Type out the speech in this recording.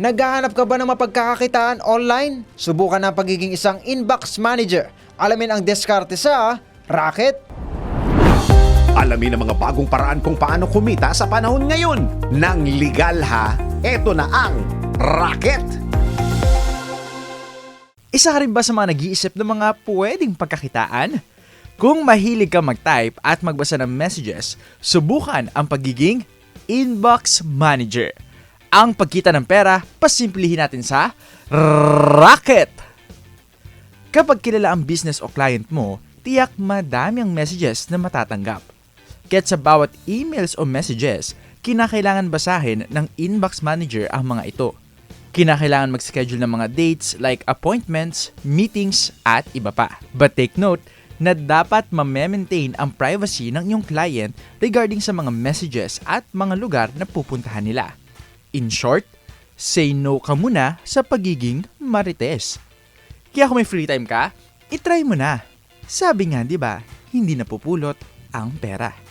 Naghahanap ka ba ng mapagkakakitaan online? Subukan ang pagiging isang inbox manager. Alamin ang diskarte sa Racket. Alamin ang mga bagong paraan kung paano kumita sa panahon ngayon. Nang legal ha, eto na ang Racket! Isa ka rin ba sa mga nag-iisip ng mga pwedeng pagkakitaan? Kung mahilig ka mag-type at magbasa ng messages, subukan ang pagiging inbox manager. Ang pagkita ng pera, pasimplihin natin sa Rocket! Kapag kilala ang business o client mo, tiyak madami ang messages na matatanggap. Kaya't sa bawat emails o messages, kinakailangan basahin ng inbox manager ang mga ito. Kinakailangan mag-schedule ng mga dates like appointments, meetings, at iba pa. But take note na dapat ma-maintain ang privacy ng iyong client regarding sa mga messages at mga lugar na pupuntahan nila. In short, say no ka muna sa pagiging marites. Kaya kung may free time ka, itry mo na. Sabi nga, di ba, hindi napupulot ang pera.